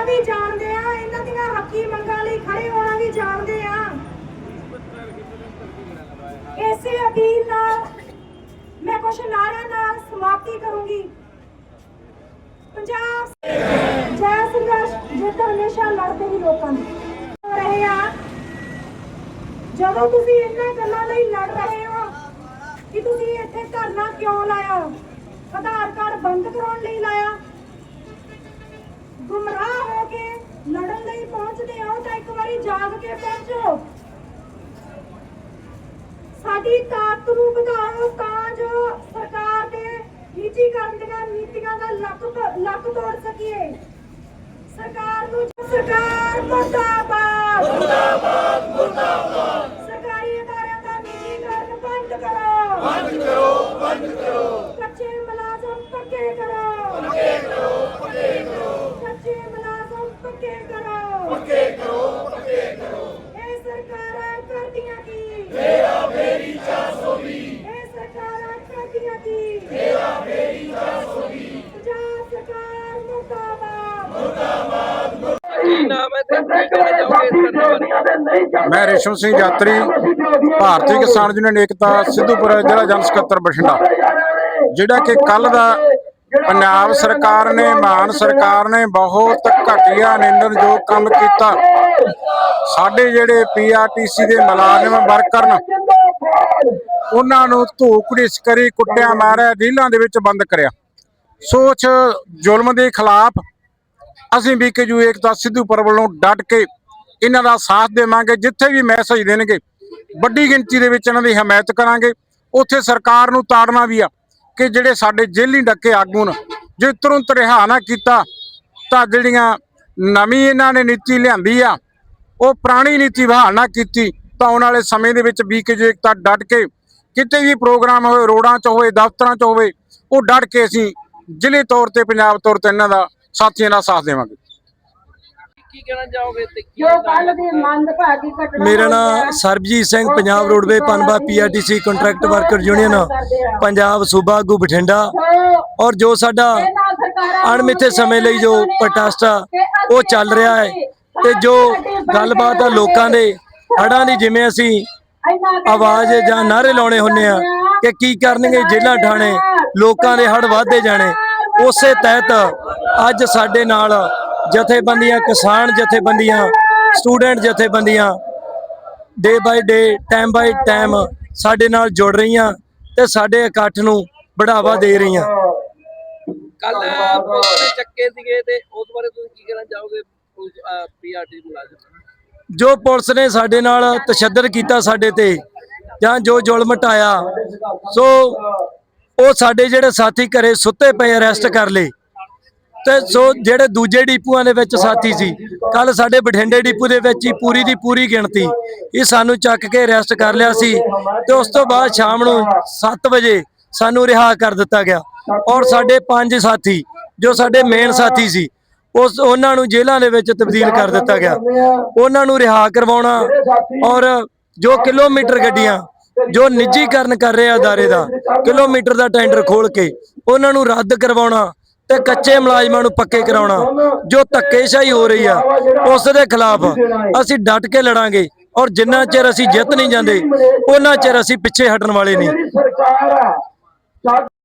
ਹੋਣਾ ਵੀ ਜਾਣਦੇ ਆ, ਇਹਨਾਂ ਦੀਆਂ ਹੱਕੀ ਮੰਗਾਂ ਲਈ ਖੜੇ ਹੋਣਾ ਵੀ ਜਾਣਦੇ ਆ। ਇਸੇ ਅਪੀਲ ਨਾਲ ਮੈਂ ਕੁਝ ਨਾਰਿਆਂ ਨਾਲ ਸਮਾਪਤੀ ਕਰੂੰਗੀ। ਪੰਜਾਬ ਜੈ ਸੰਘਰਸ਼, ਜਿੱਤ ਹਮੇਸ਼ਾ ਲੜਦੇ ਹੀ ਲੋਕਾਂ ਦੀ। ਹੋ ਰਹੇ ਆ। ਜਦੋਂ ਤੁਸੀਂ ਇਹਨਾਂ ਗੱਲਾਂ ਲਈ ਲੜ ਰਹੇ ਹੋ ਕਿ ਤੁਸੀਂ ਇੱਥੇ ਧਰਨਾ ਕਿਉਂ ਲਾਇਆ? ਆਧਾਰ ਕਾਰਡ ਬੰਦ ਕਰਾਉਣ ਲਈ ਲਾਇਆ ਗੁੰਮਰਾਹ ਹੋ ਕੇ ਲੜਨ ਲਈ ਪਹੁੰਚਦੇ ਹੋ ਤਾਂ ਜਾਗ ਕੇ ਪਹੁੰਚੋ ਸਾਡੀ ਤਾਕਤ ਨੂੰ ਵਧਾਓ ਤਾਂ ਜੋ ਸਰਕਾਰ ਦੇ ਨਿੱਜੀਕਰਨ ਦੀਆਂ ਨੀਤੀਆਂ ਦਾ ਲੱਕ ਲੱਕ ਤੋੜ ਸਕੀਏ। ਸਰਕਾਰ ਨੂੰ ਸਰਕਾਰ ਮੁਰਦਾਬਾਦ ਮੁਰਦਾਬਾਦ ਮੁਰਦਾਬਾਦ ਸਰਕਾਰੀ ਅਦਾਰਿਆਂ ਦਾ ਨਿੱਜੀਕਰਨ ਬੰਦ ਕਰੋ ਬੰਦ ਕਰੋ ਬੰਦ ਕਰੋ ਕੱਚੇ ਮੁਲਾਜ਼ਮ ਪੱਕੇ ਕਰੋ ਪੱਕੇ ਕਰੋ ਪੱਕੇ ਕਰੋ ਕੱਚੇ ਮੁਲਾਜ਼ਮ ਪੱਕੇ ਕਰੋ ਪੱਕੇ ਕਰੋ ਪੱਕੇ ਕਰੋ ਇਹ ਸਰਕਾਰਾਂ ਕਰਦੀਆਂ ਕੀ ਮੇਰਾ ਮੇਰੀ 420 ਇਹ ਸਰਕਾਰਾਂ ਕਰਦੀਆਂ ਕੀ ਮੇਰਾ ਮੇਰੀ 420 ਪੰਜਾਬ ਸਰਕਾਰ ਮੁਰਦਾਬਾਦ ਕੀ ਨਾਮ ਹੈ ਤੇ ਕੀ ਕਹਿਣਾ ਚਾਹੋਗੇ ਇਸ ਧਰਨੇ ਬਾਰੇ ਮੈਂ ਰੇਸ਼ਮ ਸਿੰਘ ਯਾਤਰੀ, ਭਾਰਤੀ ਕਿਸਾਨ ਯੂਨੀਅਨ ਏਕਤਾ ਸਿੱਧੂਪੁਰ ਜ਼ਿਲ੍ਹਾ ਜਨ ਸਕੱਤਰ ਬਠਿੰਡਾ। ਜਿਹੜਾ ਕਿ ਕੱਲ ਦਾ ਪੰਜਾਬ ਸਰਕਾਰ ਨੇ ਮਾਨ ਸਰਕਾਰ ਨੇ ਬਹੁਤ ਘਟੀਆ ਨਿੰਦਣਯੋਗ ਕੰਮ ਕੀਤਾ। ਸਾਡੇ ਜਿਹੜੇ ਪੀਆਰਟੀਸੀ ਦੇ ਮੁਲਾਜ਼ਮ ਵਰਕਰ ਨੇ ਉਹਨਾਂ ਨੂੰ ਧੂਕ ਘੜੀਸ ਕਰੀ ਕੁੱਟਿਆ ਮਾਰਿਆ ਜੇਲ੍ਹਾਂ ਦੇ ਵਿੱਚ ਬੰਦ ਕਰਿਆ। ਸੋਚ ਜ਼ੁਲਮ ਦੇ ਖਿਲਾਫ ਅਸੀਂ ਬੀਕੇਯੂ ਏਕਤਾ ਸਿੱਧੂ ਪਰ ਵੱਲੋਂ ਡਟ ਕੇ ਇਹਨਾਂ ਦਾ ਸਾਥ ਦੇਵਾਂਗੇ, ਜਿੱਥੇ ਵੀ ਮੈਸੇਜ ਦੇਣਗੇ, ਵੱਡੀ ਗਿਣਤੀ ਦੇ ਵਿੱਚ ਇਹਨਾਂ ਦੀ ਹਮਾਇਤ ਕਰਾਂਗੇ। ਉੱਥੇ ਸਰਕਾਰ ਨੂੰ ਤਾੜਨਾ ਵੀ ਆ ਕਿ ਜਿਹੜੇ ਸਾਡੇ ਜੇਲੀ ਡੱਕੇ ਆਗੂ ਨੇ, ਜੇ ਤੁਰੰਤ ਰਿਹਾ ਨਾ ਕੀਤਾ, ਤਾਂ ਜਿਹੜੀਆਂ ਨਵੀਂ ਇਹਨਾਂ ਨੇ ਨੀਤੀ ਲਿਆਂਦੀ ਆ, ਉਹ ਪੁਰਾਣੀ ਨੀਤੀ ਬਹਾਲ ਨਾ ਕੀਤੀ, ਤਾਂ ਆਉਣ ਵਾਲੇ ਸਮੇਂ ਦੇ ਵਿੱਚ ਬੀਕੇਯੂ ਏਕਤਾ ਡਟ ਕੇ ਕਿਤੇ ਵੀ ਪ੍ਰੋਗਰਾਮ ਹੋਵੇ, ਰੋਡਾਂ 'ਚ ਹੋਵੇ, ਦਫ਼ਤਰਾਂ 'ਚ ਹੋਵੇ, ਉਹ ਡਟ ਕੇ ਅਸੀਂ ਜ਼ਿਲ੍ਹੇ ਤੌਰ ਤੇ ਪੰਜਾਬ ਤੌਰ ਤੇ ਇਹਨਾਂ ਦਾ ਸਾਥੀਆਂ ਦਾ ਸਾਥ ਦੇਵਾਂਗੇ। ਕੀ ਕਹਿਣਾ ਚਾਹੋਗੇ ਤੇ ਕੀ ਜੋ ਕੱਲ ਦੀ ਮੰਦਭਾਗੀ ਘਟਨਾ ਮੇਰਾ ਨਾਮ Sarabjit Singh Punjab roadway Panba PRTC contract worker union Punjab ਸੂਬਾ ਆਗੂ ਬਠਿੰਡਾ ਔਰ ਜੋ ਸਾਡਾ ਅਣਮਿੱਥੇ ਸਮੇਂ ਲਈ ਜੋ ਪ੍ਰੋਟੈਸਟ ਆ ਉਹ ਚੱਲ ਰਿਹਾ ਹੈ ਤੇ ਜੋ ਗੱਲਬਾਤ ਆ ਲੋਕਾਂ ਦੇ ਹੜਾਂ ਦੀ ਜਿਵੇਂ ਅਸੀਂ ਆਵਾਜ਼ ਜਾਂ ਨਾਰੇ ਲਾਉਣੇ ਹੁੰਨੇ ਆ ਕਿ ਕੀ ਕਰਨਗੇ ਜੇਲ੍ਹਾਂ ਠਾਣੇ ਲੋਕਾਂ ਦੇ ਹੜ ਵਧਦੇ ਜਾਣੇ। ਉਸੇ ਤਹਿਤ ਅੱਜ ਸਾਡੇ ਨਾਲ ਜਥੇਬੰਦੀਆਂ ਕਿਸਾਨ ਜਥੇਬੰਦੀਆਂ ਸਟੂਡੈਂਟ ਜਥੇਬੰਦੀਆਂ ਡੇ ਬਾਈ ਡੇ ਟਾਈਮ ਬਾਈ ਟਾਈਮ ਸਾਡੇ ਨਾਲ ਜੁੜ ਰਹੀਆਂ ਤੇ ਸਾਡੇ ਇਕੱਠ ਨੂੰ ਬੜਾਵਾ ਦੇ ਰਹੀਆਂ। ਕੱਲ ਪੁਲਿਸ ਨੇ ਚੱਕੇ ਸੀਗੇ ਤੇ ਉਸ ਬਾਰੇ ਤੁਸੀਂ ਕੀ ਕਹਿਣਾ ਚਾਹੋਗੇ ਪੀਆਰਟੀ ਮੁਲਾਜ਼ਮ? ਜੋ ਪੁਲਿਸ ਨੇ ਸਾਡੇ ਨਾਲ ਤਸ਼ੱਦਦ ਕੀਤਾ ਸਾਡੇ ਤੇ ਜਾਂ ਜੋ ਜ਼ੁਲਮ ਢਾਇਆ ਸੋ ਉਹ ਸਾਡੇ ਜਿਹੜੇ ਸਾਥੀ ਘਰੇ ਸੁੱਤੇ ਪਏ ਅਰੈਸਟ ਕਰ ਲਏ। ਤੇ ਸੋ ਜਿਹੜੇ ਦੂਜੇ ਡੀਪੂਆਂ ਦੇ ਵਿੱਚ ਸਾਥੀ ਸੀ, ਕੱਲ ਸਾਡੇ ਬਠਿੰਡੇ ਡੀਪੂ ਦੇ ਵਿੱਚ ਹੀ ਪੂਰੀ ਦੀ ਪੂਰੀ ਗਿਣਤੀ, ਇਹ ਸਾਨੂੰ ਚੱਕ ਕੇ ਅਰੈਸਟ ਕਰ ਲਿਆ ਸੀ ਤੇ ਉਸ ਤੋਂ ਬਾਅਦ ਸ਼ਾਮ ਨੂੰ 7 ਵਜੇ ਸਾਨੂੰ ਰਿਹਾ ਕਰ ਦਿੱਤਾ ਗਿਆ। ਔਰ ਸਾਡੇ ਪੰਜ ਸਾਥੀ, ਜੋ ਸਾਡੇ ਮੇਨ ਸਾਥੀ ਸੀ, ਉਸ ਉਹਨਾਂ ਨੂੰ ਜੇਲ੍ਹਾਂ ਦੇ ਵਿੱਚ ਤਬਦੀਲ ਕਰ ਦਿੱਤਾ ਗਿਆ। ਉਹਨਾਂ ਨੂੰ ਰਿਹਾ ਕਰਵਾਉਣਾ ਔਰ ਜੋ ਕਿਲੋਮੀਟਰ ਗੱਡੀਆਂ, ਜੋ ਨਿੱਜੀਕਰਨ ਕਰ ਰਿਹਾ ਅਦਾਰੇ ਦਾ, ਕਿਲੋਮੀਟਰ ਦਾ ਟੈਂਡਰ ਖੋਲ ਕੇ ਉਹਨਾਂ ਨੂੰ ਰੱਦ ਕਰਵਾਉਣਾ ਤੇ ਕੱਚੇ ਮੁਲਾਜ਼ਮਾਂ ਨੂੰ ਪੱਕੇ ਕਰਾਉਣਾ, ਜੋ ਧੱਕੇਸ਼ਾਹੀ ਹੋ ਰਹੀ ਆ, ਉਸ ਦੇ ਖਿਲਾਫ ਅਸੀਂ ਡਟ ਕੇ ਲੜਾਂਗੇ ਔਰ ਜਿੰਨਾ ਚਿਰ ਅਸੀਂ ਜਿੱਤ ਨਹੀਂ ਜਾਂਦੇ, ਉਹਨਾਂ ਚਿਰ ਅਸੀਂ ਪਿੱਛੇ ਹਟਣ ਵਾਲੇ ਨਹੀਂ।